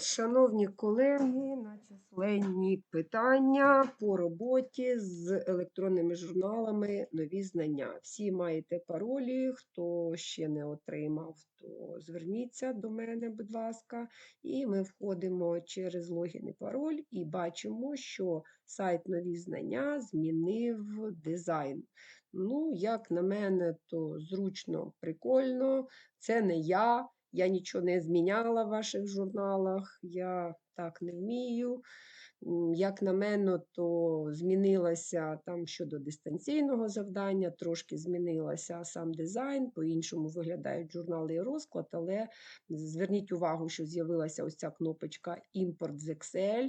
Шановні колеги, на численні питання по роботі з електронними журналами нові знання. Всі маєте паролі. Хто ще не отримав, то зверніться до мене, будь ласка, і ми входимо через логін і пароль і бачимо, що сайт нові знання змінив дизайн. Ну, як на мене, то зручно, прикольно. Це не я. Я нічого не зміняла в ваших журналах, я так не вмію. Як на мене, то змінилося там щодо дистанційного завдання, трошки змінилося сам дизайн, по-іншому виглядають журнали і розклад, але зверніть увагу, що з'явилася ось ця кнопочка Імпорт з Excel.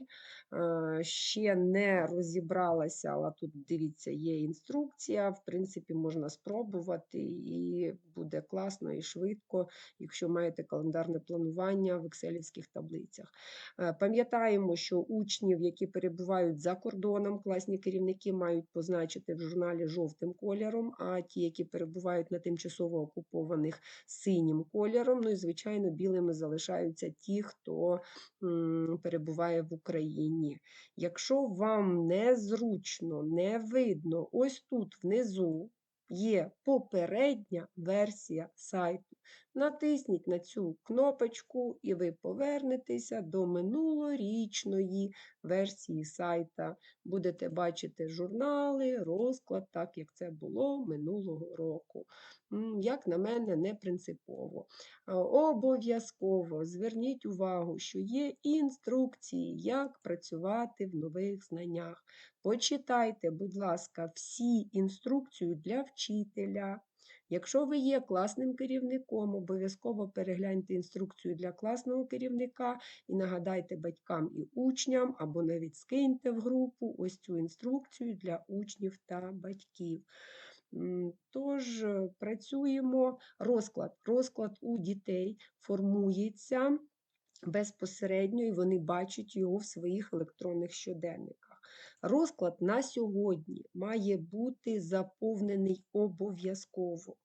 Е, ще не розібралася, але тут дивіться, є інструкція. В принципі, можна спробувати, і буде класно і швидко, якщо маєте календарне планування в екселівських таблицях. Е, пам'ятаємо, що учнів які перебувають за кордоном, класні керівники мають позначити в журналі жовтим кольором, а ті, які перебувають на тимчасово окупованих синім кольором. Ну і, звичайно, білими залишаються ті, хто м, перебуває в Україні. Якщо вам незручно, не видно, ось тут внизу. Є попередня версія сайту. Натисніть на цю кнопочку, і ви повернетеся до минулорічної версії сайта. Будете бачити журнали, розклад, так як це було минулого року. Як на мене, не принципово. Обов'язково зверніть увагу, що є інструкції, як працювати в нових знаннях. Почитайте, будь ласка, всі інструкції для вчителя. Якщо ви є класним керівником, обов'язково перегляньте інструкцію для класного керівника і нагадайте батькам і учням, або навіть скиньте в групу ось цю інструкцію для учнів та батьків. Тож, е, працюємо розклад. Розклад у дітей формується безпосередньо, і вони бачать його в своїх електронних щоденниках. Розклад на сьогодні має бути заповнений обов'язково.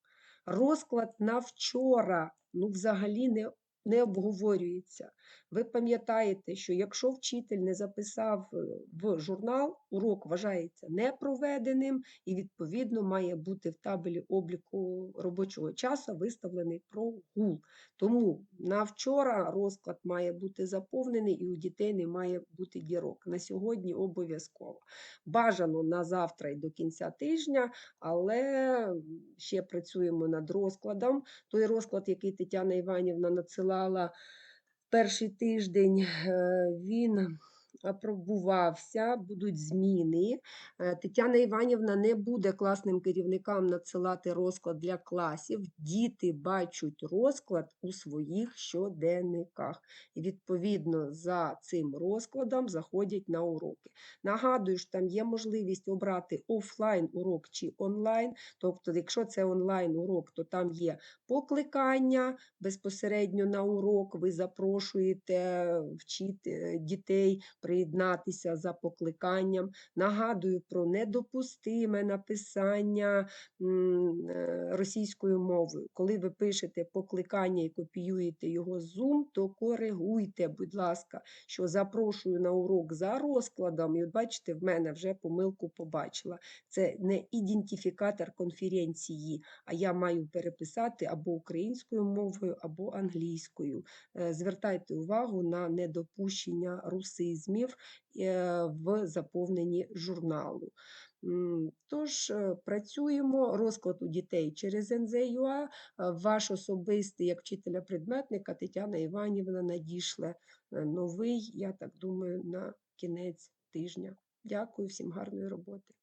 Розклад на вчора ну, взагалі не не обговорюється. Ви пам'ятаєте, що якщо вчитель не записав е, в журнал, урок вважається непроведеним і, відповідно, має бути в табелі обліку робочого часу виставлений прогул. Тому на вчора розклад має бути заповнений і у дітей не має бути дірок. На сьогодні обов'язково. Бажано на завтра і до кінця тижня, але ще працюємо над розкладом. Той розклад, який Тетяна Іванівна надсилала перший тиждень, е, він апробувався, будуть зміни. Е, Тетяна Іванівна не буде класним керівникам надсилати розклад для класів. Діти бачать розклад у своїх щоденниках. І, відповідно, за цим розкладом заходять на уроки. Нагадую, що там є можливість обрати офлайн урок чи онлайн. Тобто, якщо це онлайн урок, то там є покликання безпосередньо на урок, ви запрошуєте вчити дітей приєднатися за покликанням. Нагадую про недопустиме написання е, російською мовою. Коли ви пишете покликання і копіюєте його з Zoom, то коригуйте, будь ласка, що запрошую на урок за розкладом. І от бачите, в мене вже помилку побачила. Це не ідентифікатор конференції, а я маю переписати або українською мовою, або англійською. Е, звертайте увагу на недопущення русизмів сумнів е, в заповненні журналу. Тож, е, працюємо розклад у дітей через НЗЮА. Е, ваш особистий, як вчителя предметника Тетяна Іванівна надійшла новий, я так думаю, на кінець тижня. Дякую всім гарної роботи.